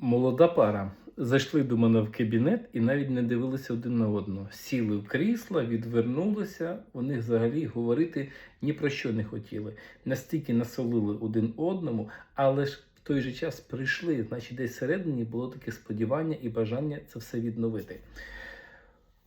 Молода пара. Зайшли до мене в кабінет і навіть не дивилися один на одного. Сіли в крісла, відвернулися. Вони взагалі говорити ні про що не хотіли. Настільки насолили один одному, але ж в той же час прийшли. Значить, десь всередині було таке сподівання і бажання це все відновити.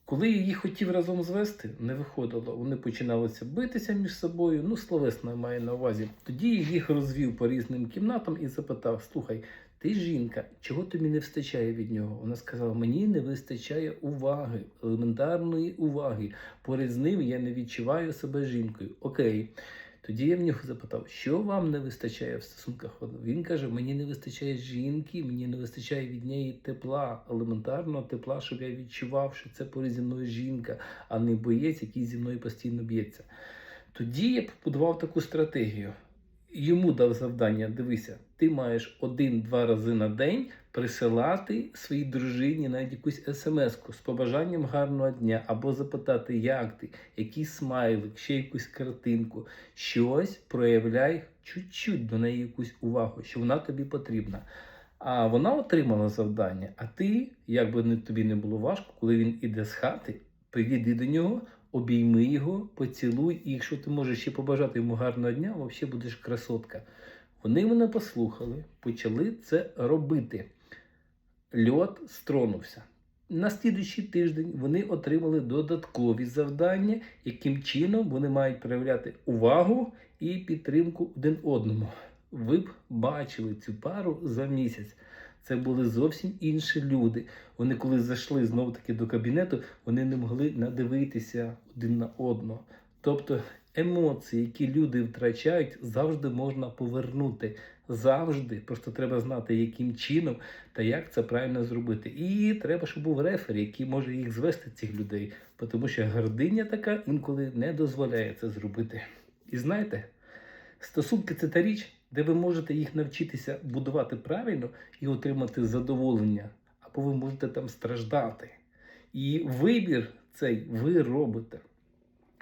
Коли я їх хотів разом звести, не виходило. Вони починалися битися між собою. Ну, словесно маю на увазі. Тоді я їх розвів по різним кімнатам і запитав: слухай, ти жінка, чого тобі не вистачає від нього? Вона сказала: мені не вистачає уваги, елементарної уваги. Поряд з ним я не відчуваю себе жінкою. Окей. Тоді я в нього запитав, що вам не вистачає в стосунках? Він каже: мені не вистачає жінки, мені не вистачає від неї тепла, елементарного тепла, щоб я відчував, що це поряд зі мною жінка, а не боєць, який зі мною постійно б'ється. Тоді я побудував таку стратегію. Йому дав завдання: дивися, ти маєш один-два рази на день присилати своїй дружині навіть якусь смс-ку з побажанням гарного дня, або запитати, як ти, який смайлик, ще якусь картинку, щось проявляй чуть-чуть до неї якусь увагу, що вона тобі потрібна. А вона отримала завдання, а ти, як би тобі не було важко, коли він іде з хати, підійди до нього, обійми його, поцілуй, і якщо ти можеш ще побажати йому гарного дня, взагалі будеш красотка. Вони мене послухали, почали це робити. Льот стронувся. На слідуючий тиждень вони отримали додаткові завдання, яким чином вони мають проявляти увагу і підтримку один одному. Ви б бачили цю пару за місяць. Це були зовсім інші люди. Вони, коли зайшли знову таки до кабінету, вони не могли надивитися один на одного. Тобто емоції, які люди втрачають, завжди можна повернути. Завжди. Просто треба знати, яким чином та як це правильно зробити. І треба, щоб був рефері, який може їх звести, цих людей. Тому що гординя така інколи не дозволяє це зробити. І знаєте, стосунки це та річ, де ви можете їх навчитися будувати правильно і отримати задоволення, або ви можете там страждати. І вибір цей ви робите.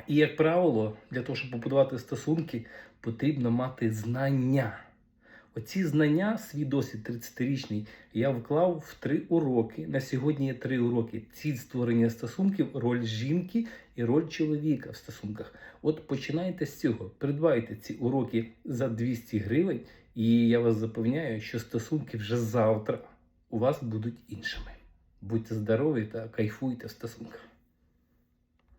І, як правило, для того, щоб побудувати стосунки, потрібно мати знання. Оці знання, свій досвід 30-річний, я вклав в три уроки. На сьогодні є три уроки: ціль створення стосунків, роль жінки і роль чоловіка в стосунках. От починайте з цього. Придбайте ці уроки за 200 гривень, і я вас запевняю, що стосунки вже завтра у вас будуть іншими. Будьте здорові та кайфуйте в стосунках.